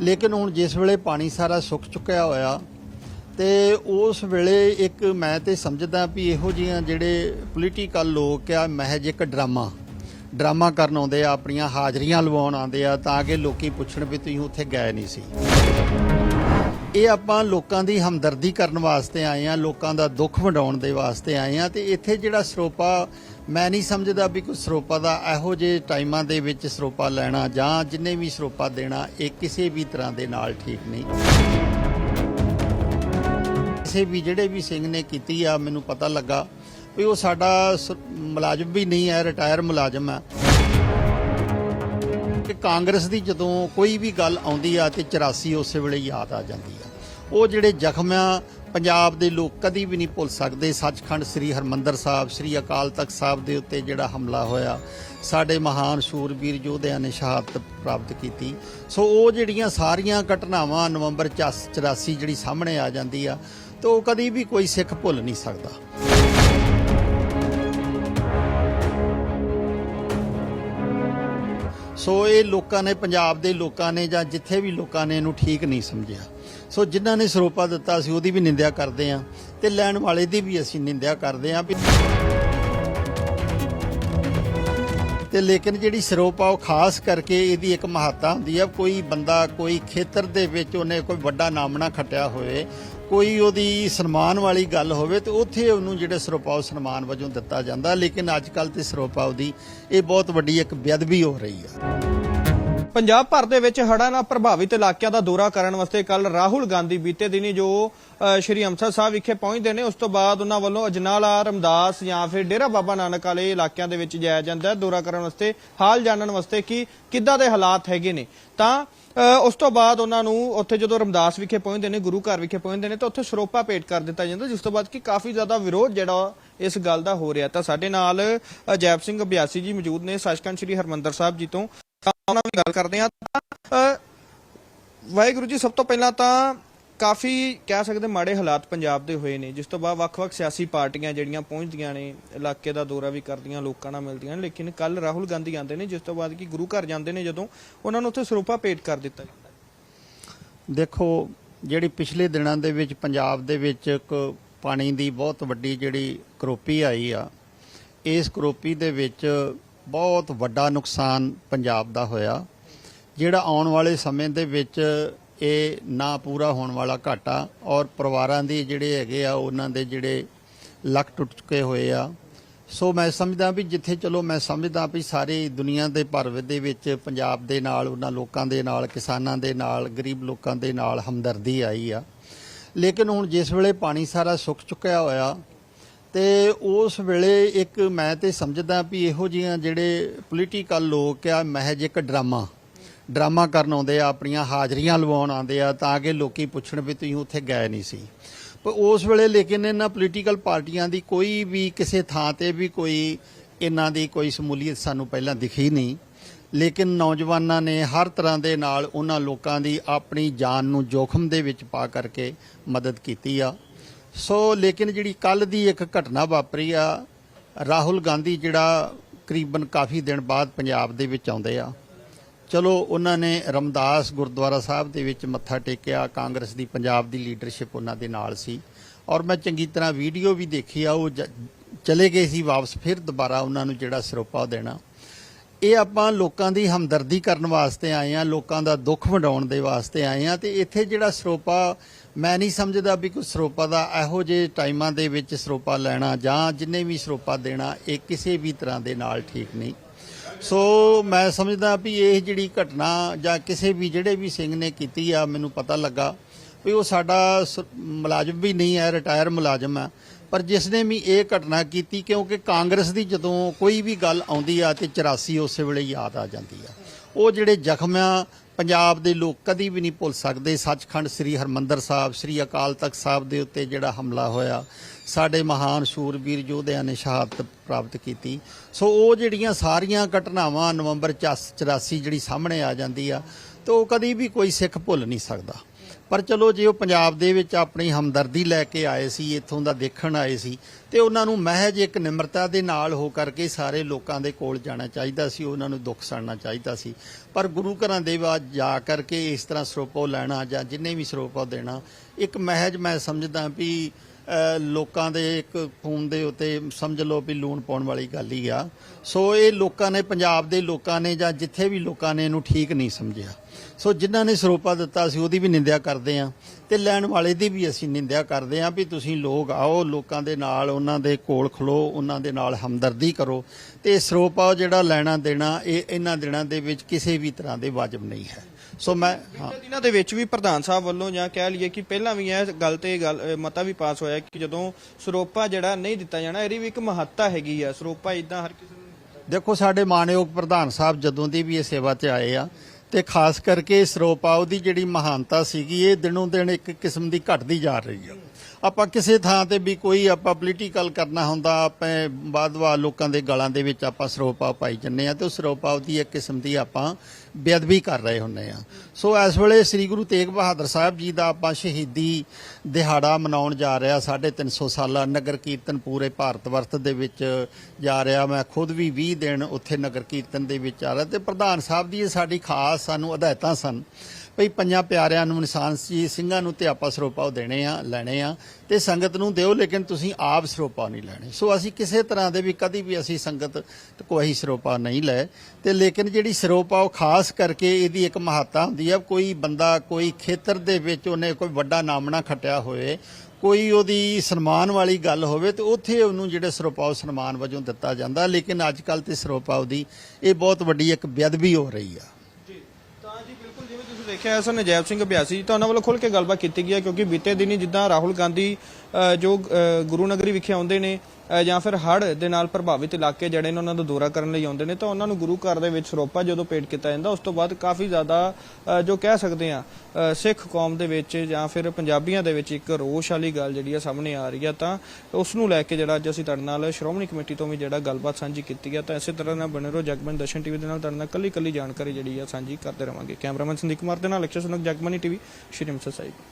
ਲੇਕਿਨ ਹੁਣ ਜਿਸ ਵੇਲੇ ਪਾਣੀ ਸਾਰਾ ਸੁੱਕ ਚੁੱਕਿਆ ਹੋਇਆ ਤੇ ਉਸ ਵੇਲੇ ਇੱਕ ਮੈਂ ਤੇ ਸਮਝਦਾ ਵੀ ਇਹੋ ਜਿਹੀਆਂ ਜਿਹੜੇ ਪੋਲੀਟੀਕਲ ਲੋਕ ਆ, ਮਹਿਜ ਇੱਕ ਡਰਾਮਾ। ਡਰਾਮਾ ਕਰਨ ਆਉਂਦੇ ਆ, ਆਪਣੀਆਂ ਹਾਜ਼ਰੀਆਂ ਲਵਾਉਣ ਆਉਂਦੇ ਆ ਤਾਂ ਕਿ ਲੋਕੀ ਪੁੱਛਣ ਵੀ ਤੁਸੀਂ ਉੱਥੇ ਗਏ ਨਹੀਂ ਸੀ। ਇਹ ਆਪਾਂ ਲੋਕਾਂ ਦੀ ਹਮਦਰਦੀ ਕਰਨ ਵਾਸਤੇ ਆਏ ਆ, ਲੋਕਾਂ ਦਾ ਦੁੱਖ ਵੰਡਾਉਣ ਦੇ ਵਾਸਤੇ ਆਏ ਆ ਤੇ ਇੱਥੇ ਜਿਹੜਾ ਸਰੋਪਾ ਮੈਂ ਨਹੀਂ ਸਮਝਦਾ ਵੀ ਕੋਈ ਸਰੋਪਾ ਦਾ ਇਹੋ ਜਿਹੇ ਟਾਈਮਾਂ ਦੇ ਵਿੱਚ ਸਰੋਪਾ ਲੈਣਾ ਜਾਂ ਜਿੰਨੇ ਵੀ ਸਰੋਪਾ ਦੇਣਾ, ਇਹ ਕਿਸੇ ਵੀ ਤਰ੍ਹਾਂ ਦੇ ਨਾਲ ਠੀਕ ਨਹੀਂ। ਕਿਸੇ ਵੀ ਜਿਹੜੇ ਵੀ ਸਿੰਘ ਨੇ ਕੀਤੀ ਆ, ਮੈਨੂੰ ਪਤਾ ਲੱਗਾ ਵੀ ਉਹ ਸਾਡਾ ਸ- ਮੁਲਾਜ਼ਮ ਵੀ ਨਹੀਂ ਹੈ ਰਿਟਾਇਰ ਮੁਲਾਜ਼ਮ ਹੈ। ਕਿ ਕਾਂਗਰਸ ਦੀ ਜਦੋਂ ਕੋਈ ਵੀ ਗੱਲ ਆਉਂਦੀ ਆ ਤੇ 84 ਉਸੇ ਵੇਲੇ ਯਾਦ ਆ ਜਾਂਦੀ ਆ। ਉਹ ਜਿਹੜੇ ਜ਼ਖਮ ਆ ਪੰਜਾਬ ਦੇ ਲੋਕ ਕਦੀ ਵੀ ਨਹੀਂ ਭੁੱਲ ਸਕਦੇ। ਸੱਚਖੰਡ ਸ੍ਰੀ ਹਰਮੰਦਰ ਸਾਹਿਬ, ਸ੍ਰੀ ਅਕਾਲ ਤਖਤ ਸਾਹਿਬ ਦੇ ਉੱਤੇ ਜਿਹੜਾ ਹਮਲਾ ਹੋਇਆ, ਸਾਡੇ ਮਹਾਨ ਸ਼ੂਰਬੀਰ ਯੋਧਿਆਂ ਨੇ ਸ਼ਹਾਦਤ ਪ੍ਰਾਪਤ ਕੀਤੀ। ਸੋ ਉਹ ਜਿਹੜੀਆਂ ਸਾਰੀਆਂ ਘਟਨਾਵਾਂ ਨਵੰਬਰ 84 ਜਿਹੜੀ ਸਾਹਮਣੇ ਆ ਜਾਂਦੀ ਆ, ਤੇ ਉਹ ਕਦੀ ਵੀ ਕੋਈ ਸਿੱਖ ਭੁੱਲ ਨਹੀਂ ਸਕਦਾ। ਸੋ ਇਹ ਲੋਕਾਂ ਨੇ, ਪੰਜਾਬ ਦੇ ਲੋਕਾਂ ਨੇ ਜਾਂ ਜਿੱਥੇ ਵੀ ਲੋਕਾਂ ਨੇ ਇਹਨੂੰ ਠੀਕ ਨਹੀਂ ਸਮਝਿਆ। ਸੋ ਜਿਨ੍ਹਾਂ ਨੇ ਸਰੋਪਾ ਦਿੱਤਾ ਸੀ ਉਹਦੀ ਵੀ ਨਿੰਦਿਆ ਕਰਦੇ ਆ ਤੇ ਲੈਣ ਵਾਲੇ ਦੀ ਵੀ ਅਸੀਂ ਨਿੰਦਿਆ ਕਰਦੇ ਆ ਵੀ ਤੇ ਲੇਕਿਨ ਜਿਹੜੀ ਸਰੋਪਾ ਉਹ ਖਾਸ ਕਰਕੇ ਇਹਦੀ ਇੱਕ ਮਹੱਤਤਾ ਹੁੰਦੀ ਆ, ਕੋਈ ਬੰਦਾ ਕੋਈ ਖੇਤਰ ਦੇ ਵਿੱਚ ਉਹਨੇ ਕੋਈ ਵੱਡਾ ਨਾਮਣਾ ਖੱਟਿਆ ਹੋਵੇ, ਕੋਈ ਉਹਦੀ ਸਨਮਾਨ ਵਾਲੀ ਗੱਲ ਹੋਵੇ ਤੇ ਉੱਥੇ ਉਹਨੂੰ ਜਿਹੜੇ ਸਰੋਪਾ ਉਹ ਸਨਮਾਨ ਵਜੋਂ ਦਿੱਤਾ ਜਾਂਦਾ, ਲੇਕਿਨ ਅੱਜ ਕੱਲ ਤੇ ਸਰੋਪਾ ਉਹਦੀ ਇਹ ਬਹੁਤ ਵੱਡੀ ਇੱਕ ਬੇਅਦਬੀ ਹੋ ਰਹੀ ਆ। ਪੰਜਾਬ ਭਰ ਦੇ ਵਿੱਚ ਹੜ੍ਹਾਂ ਨਾਲ ਪ੍ਰਭਾਵਿਤ ਇਲਾਕਿਆਂ ਦਾ ਦੌਰਾ ਕਰਨ ਵਾਸਤੇ ਕੱਲ ਰਾਹੁਲ ਗਾਂਧੀ ਬੀਤੇ ਦਿਨੀ ਜੋ ਸ਼੍ਰੀ ਅੰਮ੍ਰਿਤਸਰ ਸਾਹਿਬ ਵਿਖੇ ਪਹੁੰਚਦੇ ਨੇ ਉਸ ਤੋਂ ਬਾਅਦ ਉਹਨਾਂ ਵੱਲੋਂ ਅਜਨਾਲਾ ਰਮਦਾਸ ਜਾਂ ਫਿਰ ਡੇਰਾ ਬਾਬਾ ਨਾਨਕ ਵਾਲੇ ਇਲਾਕਿਆਂ ਦੇ ਵਿੱਚ ਜਾਇਆ ਜਾਂਦਾ ਹੈ ਦੌਰਾ ਕਰਨ ਵਾਸਤੇ ਹਾਲ ਜਾਣਨ ਵਾਸਤੇ ਕਿ ਕਿੱਦਾਂ ਦੇ ਹਾਲਾਤ ਹੈਗੇ ਨੇ। ਤਾਂ ਉਸ ਤੋਂ ਬਾਅਦ ਉਹਨਾਂ ਨੂੰ ਉੱਥੇ ਜਦੋਂ ਰਮਦਾਸ ਵਿਖੇ ਪਹੁੰਚਦੇ ਨੇ ਗੁਰੂ ਘਰ ਵਿਖੇ ਪਹੁੰਚਦੇ ਨੇ ਤਾਂ ਉੱਥੇ ਸਰੋਪਾ ਭੇਟ ਕਰ ਦਿੱਤਾ ਜਾਂਦਾ ਜਿਸ ਤੋਂ ਬਾਅਦ ਕਿ ਕਾਫੀ ਜ਼ਿਆਦਾ ਵਿਰੋਧ ਜਿਹੜਾ ਇਸ ਗੱਲ ਦਾ ਹੋ ਰਿਹਾ। ਤਾਂ ਸਾਡੇ ਨਾਲ ਅ, ਜੈਪ ਸਿੰਘ ਅਭਿਆਸੀ ਜੀ ਮੌਜੂਦ ਨੇ ਸੱਚਖੰਡ ਸ੍ਰੀ ਹਰਮੰਦਰ ਸਾਹਿਬ ਜੀ ਤੋਂ। ਉਹਨਾਂ ਨਾਲ ਗੱਲ ਕਰਦੇ ਹਾਂ ਤਾਂ ਵਾਹਿਗੁਰੂ ਜੀ, ਸਭ ਤੋਂ ਪਹਿਲਾਂ ਤਾਂ ਕਾਫੀ ਕਹਿ ਸਕਦੇ ਮਾੜੇ ਹਾਲਾਤ ਪੰਜਾਬ ਦੇ ਹੋਏ ਨੇ, ਜਿਸ ਤੋਂ ਬਾਅਦ ਵੱਖ-ਵੱਖ ਸਿਆਸੀ ਪਾਰਟੀਆਂ ਜਿਹੜੀਆਂ ਪਹੁੰਚਦੀਆਂ ਨੇ, ਇਲਾਕੇ ਦਾ ਦੌਰਾ ਵੀ ਕਰਦੀਆਂ, ਲੋਕਾਂ ਨਾਲ ਮਿਲਦੀਆਂ ਨੇ, ਲੇਕਿਨ ਕੱਲ ਰਾਹੁਲ ਗਾਂਧੀ ਆਉਂਦੇ ਨੇ, ਜਿਸ ਤੋਂ ਬਾਅਦ ਕਿ ਗੁਰੂ ਘਰ ਜਾਂਦੇ ਨੇ ਜਦੋਂ ਉਹਨਾਂ ਨੂੰ ਉੱਥੇ ਸਰੂਪਾ ਭੇਟ ਕਰ ਦਿੱਤਾ ਜਾਂਦਾ ਦੇਖੋ, ਜਿਹੜੀ ਪਿਛਲੇ ਦਿਨਾਂ ਦੇ ਵਿੱਚ ਪੰਜਾਬ ਦੇ ਵਿੱਚ ਇੱਕ ਪਾਣੀ ਦੀ ਬਹੁਤ ਵੱਡੀ ਜਿਹੜੀ ਕਰੋਪੀ ਆਈ ਆ, ਇਸ ਕਰੋਪੀ ਦੇ ਵਿੱਚ ਬਹੁਤ ਵੱਡਾ ਨੁਕਸਾਨ ਪੰਜਾਬ ਦਾ ਹੋਇਆ, ਜਿਹੜਾ ਆਉਣ ਵਾਲੇ ਸਮੇਂ ਦੇ ਵਿੱਚ ਇਹ ਨਾ ਪੂਰਾ ਹੋਣ ਵਾਲਾ ਘਾਟਾ ਔਰ ਪਰਿਵਾਰਾਂ ਦੀ ਜਿਹੜੇ ਹੈਗੇ ਆ, ਉਹਨਾਂ ਦੇ ਜਿਹੜੇ ਲੱਕ ਟੁੱਟ ਚੁੱਕੇ ਹੋਏ ਆ। ਸੋ ਮੈਂ ਸਮਝਦਾ ਵੀ ਜਿੱਥੇ ਚਲੋ ਮੈਂ ਸਮਝਦਾ ਵੀ ਸਾਰੀ ਦੁਨੀਆ ਦੇ ਭਰ ਦੇ ਵਿੱਚ ਪੰਜਾਬ ਦੇ ਨਾਲ, ਉਹਨਾਂ ਲੋਕਾਂ ਦੇ ਨਾਲ, ਕਿਸਾਨਾਂ ਦੇ ਨਾਲ, ਗਰੀਬ ਲੋਕਾਂ ਦੇ ਨਾਲ ਹਮਦਰਦੀ ਆਈ ਆ। ਲੇਕਿਨ ਹੁਣ ਜਿਸ ਵੇਲੇ ਪਾਣੀ ਸਾਰਾ ਸੁੱਕ ਚੁੱਕਿਆ ਹੋਇਆ ਤੇ ਉਸ ਵੇਲੇ ਇੱਕ ਮੈਂ ਤੇ ਸਮਝਦਾ ਵੀ ਇਹੋ ਜਿਹੀਆਂ ਜਿਹੜੇ ਪੋਲੀਟੀਕਲ ਲੋਕ ਆ, ਮਹਿਜ ਇੱਕ ਡਰਾਮਾ। ਡਰਾਮਾ ਕਰਨ ਆਉਂਦੇ ਆ, ਆਪਣੀਆਂ ਹਾਜ਼ਰੀਆਂ ਲਵਾਉਣ ਆਉਂਦੇ ਆ ਤਾਂ ਕਿ ਲੋਕੀ ਪੁੱਛਣ ਵੀ ਤੁਸੀਂ ਉੱਥੇ ਗਏ ਨਹੀਂ ਸੀ। ਪਰ ਉਸ ਵੇਲੇ ਲੇਕਿਨ ਇਹਨਾਂ ਪੋਲੀਟੀਕਲ ਪਾਰਟੀਆਂ ਦੀ ਕੋਈ ਵੀ ਕਿਸੇ ਥਾਂ ਤੇ ਵੀ ਕੋਈ ਇਹਨਾਂ ਦੀ ਕੋਈ ਸਮੂਲੀਅਤ ਸਾਨੂੰ ਪਹਿਲਾਂ ਦਿਖੀ ਨਹੀਂ। ਲੇਕਿਨ ਨੌਜਵਾਨਾਂ ਨੇ ਹਰ ਤਰ੍ਹਾਂ ਦੇ ਨਾਲ ਉਹਨਾਂ ਲੋਕਾਂ ਦੀ ਆਪਣੀ ਜਾਨ ਨੂੰ ਜੋਖਮ ਦੇ ਵਿੱਚ ਪਾ ਕਰਕੇ ਮਦਦ ਕੀਤੀ ਆ। ਸੋ ਲੇਕਿਨ ਜਿਹੜੀ ਕੱਲ ਦੀ ਇੱਕ ਘਟਨਾ ਵਾਪਰੀ ਆ, ਰਾਹੁਲ ਗਾਂਧੀ ਜਿਹੜਾ ਕਰੀਬਨ ਕਾਫੀ ਦਿਨ ਬਾਅਦ ਪੰਜਾਬ ਦੇ ਵਿੱਚ ਆਉਂਦੇ ਆ। ਚਲੋ, ਉਹਨਾਂ ਨੇ ਰਮਦਾਸ ਗੁਰਦੁਆਰਾ ਸਾਹਿਬ ਦੇ ਵਿੱਚ ਮੱਥਾ ਟੇਕਿਆ, ਕਾਂਗਰਸ ਦੀ ਪੰਜਾਬ ਦੀ ਲੀਡਰਸ਼ਿਪ ਉਹਨਾਂ ਦੇ ਨਾਲ ਸੀ। ਔਰ ਮੈਂ ਚੰਗੀ ਤਰ੍ਹਾਂ ਵੀਡੀਓ ਵੀ ਦੇਖੀ ਆ, ਉਹ ਜ- ਚਲੇ ਗਏ ਸੀ ਵਾਪਸ, ਫਿਰ ਦੁਬਾਰਾ ਉਹਨਾਂ ਨੂੰ ਜਿਹੜਾ ਸਰੋਪਾ ਦੇਣਾ। ਇਹ ਆਪਾਂ ਲੋਕਾਂ ਦੀ ਹਮਦਰਦੀ ਕਰਨ ਵਾਸਤੇ ਆਏ ਆ, ਲੋਕਾਂ ਦਾ ਦੁੱਖ ਵੰਡਾਉਣ ਦੇ ਵਾਸਤੇ ਆਏ ਆ, ਤੇ ਇੱਥੇ ਜਿਹੜਾ ਸਰੋਪਾ ਮੈਂ ਨਹੀਂ ਸਮਝਦਾ ਵੀ ਕੋਈ ਸਰੋਪਾ ਦਾ ਇਹੋ ਜਿਹੇ ਟਾਈਮਾਂ ਦੇ ਵਿੱਚ ਸਰੋਪਾ ਲੈਣਾ ਜਾਂ ਜਿੰਨੇ ਵੀ ਸਰੋਪਾ ਦੇਣਾ, ਇਹ ਕਿਸੇ ਵੀ ਤਰ੍ਹਾਂ ਦੇ ਨਾਲ ਠੀਕ ਨਹੀਂ। ਸੋ ਮੈਂ ਸਮਝਦਾ ਵੀ ਇਹ ਜਿਹੜੀ ਘਟਨਾ ਜਾਂ ਕਿਸੇ ਵੀ ਜਿਹੜੇ ਵੀ ਸਿੰਘ ਨੇ ਕੀਤੀ ਆ, ਮੈਨੂੰ ਪਤਾ ਲੱਗਾ ਵੀ ਉਹ ਸਾਡਾ ਸ- ਮੁਲਾਜ਼ਮ ਵੀ ਨਹੀਂ ਹੈ ਰਿਟਾਇਰ ਮੁਲਾਜ਼ਮ ਹੈ। ਪਰ ਜਿਸ ਨੇ ਵੀ ਇਹ ਘਟਨਾ ਕੀਤੀ, ਕਿਉਂਕਿ ਕਾਂਗਰਸ ਦੀ ਜਦੋਂ ਕੋਈ ਵੀ ਗੱਲ ਆਉਂਦੀ ਆ ਤੇ 84 ਉਸੇ ਵੇਲੇ ਯਾਦ ਆ ਜਾਂਦੀ ਆ। ਉਹ ਜਿਹੜੇ ਜ਼ਖਮ ਆ ਪੰਜਾਬ ਦੇ ਲੋਕ ਕਦੀ ਵੀ ਨਹੀਂ ਭੁੱਲ ਸਕਦੇ। ਸੱਚਖੰਡ ਸ੍ਰੀ ਹਰਮੰਦਰ ਸਾਹਿਬ, ਸ੍ਰੀ ਅਕਾਲ ਤਖਤ ਸਾਹਿਬ ਦੇ ਉੱਤੇ ਜਿਹੜਾ ਹਮਲਾ ਹੋਇਆ, ਸਾਡੇ ਮਹਾਨ ਸ਼ੂਰਬੀਰ ਯੋਧਿਆਂ ਨੇ ਸ਼ਹਾਦਤ ਪ੍ਰਾਪਤ ਕੀਤੀ। ਸੋ ਉਹ ਜਿਹੜੀਆਂ ਸਾਰੀਆਂ ਘਟਨਾਵਾਂ ਨਵੰਬਰ 84 ਜਿਹੜੀ ਸਾਹਮਣੇ ਆ ਜਾਂਦੀ ਆ, ਤੇ ਉਹ ਕਦੀ ਵੀ ਕੋਈ ਸਿੱਖ ਭੁੱਲ ਨਹੀਂ ਸਕਦਾ। ਪਰ ਚਲੋ ਜੇ ਉਹ ਪੰਜਾਬ ਦੇ ਵਿੱਚ ਆਪਣੀ ਹਮਦਰਦੀ ਲੈ ਕੇ ਆਏ ਸੀ, ਇੱਥੋਂ ਦਾ ਦੇਖਣ ਆਏ ਸੀ, ਤੇ ਉਹਨਾਂ ਨੂੰ ਮਹਿਜ ਇੱਕ ਨਿਮਰਤਾ ਦੇ ਨਾਲ ਹੋ ਕਰਕੇ ਸਾਰੇ ਲੋਕਾਂ ਦੇ ਕੋਲ ਜਾਣਾ ਚਾਹੀਦਾ ਸੀ, ਉਹਨਾਂ ਨੂੰ ਦੁੱਖ ਸੜਨਾ ਚਾਹੀਦਾ ਸੀ। ਪਰ ਗੁਰੂ ਘਰਾਂ ਦੇ ਬਾਅਦ ਜਾ ਕਰਕੇ ਇਸ ਤਰ੍ਹਾਂ ਸਰੋਪੋ ਲੈਣਾ ਜਾਂ ਜਿੰਨੇ ਵੀ ਸਰੋਪੋ ਦੇਣਾ, ਇੱਕ ਮਹਿਜ ਮੈਂ ਸਮਝਦਾ ਵੀ ਲੋਕਾਂ ਦੇ ਇੱਕ ਖੂਨ ਦੇ ਉੱਤੇ ਸਮਝ ਲਓ ਵੀ ਲੂਣ ਪਾਉਣ ਵਾਲੀ ਗੱਲ ਹੀ ਆ। ਸੋ ਇਹ ਲੋਕਾਂ ਨੇ, ਪੰਜਾਬ ਦੇ ਲੋਕਾਂ ਨੇ ਜਾਂ ਜਿੱਥੇ ਵੀ ਲੋਕਾਂ ਨੇ ਇਹਨੂੰ ਠੀਕ ਨਹੀਂ ਸਮਝਿਆ। ਸੋ ਜਿਨ੍ਹਾਂ ਨੇ ਸਰੋਪਾ ਦਿੱਤਾ ਸੀ ਉਹਦੀ ਵੀ ਨਿੰਦਿਆ ਕਰਦੇ ਆ ਤੇ ਲੈਣ ਵਾਲੇ ਦੀ ਵੀ ਅਸੀਂ ਨਿੰਦਿਆ ਕਰਦੇ ਆ ਵੀ ਤੁਸੀਂ ਲੋਕ ਆਓ ਲੋਕਾਂ ਦੇ ਨਾਲ ਉਹਨਾਂ ਦੇ ਕੋਲ ਖਲੋ ਉਹਨਾਂ ਦੇ ਨਾਲ ਹਮਦਰਦੀ ਕਰੋ ਤੇ ਸਰੋਪਾ ਜਿਹੜਾ ਲੈਣਾ ਦੇਣਾ ਇਹ ਇਹਨਾਂ ਦਿਨਾਂ ਦੇ ਵਿੱਚ ਕਿਸੇ ਵੀ ਤਰ੍ਹਾਂ ਦੇ ਵਾਜਬ ਨਹੀਂ ਹੈ। ਸੋ ਮੈਂ ਦਿਨਾਂ ਦੇ ਵਿੱਚ ਵੀ ਪ੍ਰਧਾਨ ਸਾਹਿਬ ਵੱਲੋਂ ਜਾਂ ਕਹਿ ਲਈਏ ਕਿ ਪਹਿਲਾਂ ਵੀ ਇਹ ਗੱਲ ਤੇ ਗੱਲ ਮਤਾ ਵੀ ਪਾਸ ਹੋਇਆ ਕਿ ਜਦੋਂ ਸਰੋਪਾ ਜਿਹੜਾ ਨਹੀਂ ਦਿੱਤਾ ਜਾਣਾ ਇਹਦੀ ਵੀ ਇੱਕ ਮਹੱਤਤਾ ਹੈਗੀ ਆ। ਸਰੋਪਾ ਇਦਾਂ ਹਰ ਕਿਸੇ ਨੂੰ ਦੇਖੋ ਸਾਡੇ ਮਾਨਯੋਗ ਪ੍ਰਧਾਨ ਸਾਹਿਬ ਜਦੋਂ ਦੀ ਵੀ ਇਹ ਸੇਵਾ ਤੇ ਆਏ ਆ ਤੇ ਖਾਸ ਕਰਕੇ ਸਰੋਪਾਓ ਦੀ ਜਿਹੜੀ ਮਹਾਨਤਾ ਸੀਗੀ, ਇਹ ਦਿਨੋਂ ਦਿਨ ਇੱਕ ਕਿਸਮ ਦੀ ਘਟਦੀ ਜਾ ਰਹੀ ਆ। ਆਪਾਂ ਕਿਸੇ ਥਾਂ ਤੇ ਵੀ ਕੋਈ ਆਪਾਂ ਪੋਲੀਟੀਕਲ ਕਰਨਾ ਹੁੰਦਾ ਆਪਣੇ ਬਾਦਵਾ ਲੋਕਾਂ ਦੇ ਗਲਾਂ ਦੇ ਵਿੱਚ ਆਪਾਂ ਸਰੋਪਾਓ ਪਾਈ ਜੰਨੇ ਆ ਤੇ ਉਹ ਸਰੋਪਾਓ ਦੀ ਇੱਕ ਕਿਸਮ ਦੀ ਆਪਾਂ ਬੇਅਦਬੀ ਕਰ ਰਹੇ ਹੁੰਨੇ ਆ ਸੋ ਇਸ ਵੇਲੇ ਸ੍ਰੀ ਗੁਰੂ ਤੇਗ ਬਹਾਦਰ ਸਾਹਿਬ ਜੀ ਦਾ ਆਪਾਂ ਸ਼ਹੀਦੀ ਦਿਹਾੜਾ ਮਨਾਉਣ ਜਾ ਰਿਹਾ 350 ਸਾਲਾ ਨਗਰ ਕੀਰਤਨ ਪੂਰੇ ਭਾਰਤ ਵਰਤ ਦੇ ਵਿੱਚ ਜਾ ਰਿਹਾ। ਮੈਂ ਖੁਦ ਵੀ 20 ਦਿਨ ਉੱਥੇ ਨਗਰ ਕੀਰਤਨ ਦੇ ਵਿੱਚ ਆ ਰਿਹਾ ਤੇ ਪ੍ਰਧਾਨ ਸਾਹਿਬ ਦੀ ਇਹ ਸਾਡੀ ਖਾਸ ਸਾਨੂੰ ਹਦਾਇਤਾਂ ਸਨ ਭਈ ਪੰਜਾਂ ਪਿਆਰਿਆਂ ਨੂੰ ਨਿਸ਼ਾਨ ਸੀ, ਸਿੰਘਾਂ ਨੂੰ ਤੇ ਆਪਾਂ ਸਰੋਪਾ ਉਹ ਦੇਣੇ ਆ, ਲੈਣੇ ਆ, ਤੇ ਸੰਗਤ ਨੂੰ ਦਿਓ, ਲੇਕਿਨ ਤੁਸੀਂ ਆਪ ਸਰੋਪਾ ਨਹੀਂ ਲੈਣੇ। ਸੋ ਅਸੀਂ ਕਿਸੇ ਤਰ੍ਹਾਂ ਦੇ ਵੀ ਕਦੀ ਵੀ ਅਸੀਂ ਸੰਗਤ ਕੋਈ ਸਰੋਪਾ ਨਹੀਂ ਲੈ ਤੇ ਲੇਕਿਨ ਜਿਹੜੀ ਸਰੋਪਾ ਉਹ ਖਾਸ ਕਰਕੇ ਇਹਦੀ ਇੱਕ ਮਹੱਤਤਾ ਹੁੰਦੀ ਆ, ਕੋਈ ਬੰਦਾ, ਕੋਈ ਖੇਤਰ ਦੇ ਵਿੱਚ ਉਹਨੇ ਕੋਈ ਵੱਡਾ ਨਾਮਣਾ ਖਟਿਆ ਹੋਵੇ ਕੋਈ ਉਹਦੀ ਸਨਮਾਨ ਵਾਲੀ ਗੱਲ ਹੋਵੇ, ਤੇ ਉੱਥੇ ਉਹਨੂੰ ਜਿਹੜੇ ਸਰੋਪਾਓ ਸਨਮਾਨ ਵਜੋਂ ਦਿੱਤਾ ਜਾਂਦਾ, ਲੇਕਿਨ ਅੱਜ ਕੱਲ ਤੇ ਸਰੋਪਾਓ ਦੀ ਇਹ ਬਹੁਤ ਵੱਡੀ ਇੱਕ ਬੇਅਦਬੀ ਹੋ ਰਹੀ ਆ। ਜਿਵੇਂ ਤੁਸੀਂ ਦੇਖਿਆ ਨਜੈਬ ਸਿੰਘ ਅਭਿਆਸੀ ਜੀ ਤਾਂ ਉਹਨਾਂ ਵੱਲੋਂ ਖੁੱਲ ਕੇ ਗੱਲਬਾਤ ਕੀਤੀ ਗਈ ਹੈ ਕਿਉਂਕਿ ਬੀਤੇ ਦਿਨੀ ਜਿੱਦਾਂ ਰਾਹੁਲ ਗਾਂਧੀ ਜੋ ਗੁਰੂ ਨਗਰੀ ਵਿਖੇ ਆਉਂਦੇ ਨੇ ਜਾਂ ਫਿਰ ਹੜ੍ਹ ਦੇ ਨਾਲ ਪ੍ਰਭਾਵਿਤ ਇਲਾਕੇ ਜਿਹੜੇ ਨੇ ਉਹਨਾਂ ਦਾ ਦੌਰਾ ਕਰਨ ਲਈ ਆਉਂਦੇ ਨੇ, ਤਾਂ ਉਹਨਾਂ ਨੂੰ ਗੁਰੂ ਘਰ ਦੇ ਵਿੱਚ ਸਰੋਪਾ ਜਦੋਂ ਭੇਟ ਕੀਤਾ ਜਾਂਦਾ, ਉਸ ਤੋਂ ਬਾਅਦ ਕਾਫੀ ਜ਼ਿਆਦਾ ਜੋ ਕਹਿ ਸਕਦੇ ਆ ਸਿੱਖ ਕੌਮ ਦੇ ਵਿੱਚ ਜਾਂ ਫਿਰ ਪੰਜਾਬੀਆਂ ਦੇ ਵਿੱਚ ਇੱਕ ਰੋਸ਼ ਵਾਲੀ ਗੱਲ ਜਿਹੜੀ ਆ ਸਾਹਮਣੇ ਆ ਰਹੀ ਆ, ਤਾਂ ਉਸ ਨੂੰ ਲੈ ਕੇ ਜਿਹੜਾ ਅੱਜ ਅਸੀਂ ਤੁਹਾਡੇ ਨਾਲ ਸ਼੍ਰੋਮਣੀ ਕਮੇਟੀ ਤੋਂ ਵੀ ਜਿਹੜਾ ਗੱਲਬਾਤ ਸਾਂਝੀ ਕੀਤੀ ਹੈ ਤਾਂ ਇਸੇ ਤਰ੍ਹਾਂ ਨਾਲ ਬਣੇ ਰਹੋ ਜਗਮਨ ਦਰਸ਼ਨ ਟੀਵੀ ਦੇ ਨਾਲ, ਤੁਹਾਡੇ ਨਾਲ ਕੱਲੀ ਕੱਲੀ ਜਾਣਕਾਰੀ ਜਿਹੜੀ ਆ ਸਾਂਝੀ ਕਰਦੇ ਰਵਾਂਗੇ। ਕੈਮਰਾਮੈਨ ਸੰਦੀਪ ਕੁਮਾਰ ਦੇ ਨਾਲ ਅਕਸ਼ਰ ਸੁਨਕ, ਜਗਮਨੀ ਟੀਵੀ, ਸ਼੍ਰੀ ਅੰਮ੍ਰਿਤਸਰ ਸਾਹਿਬ।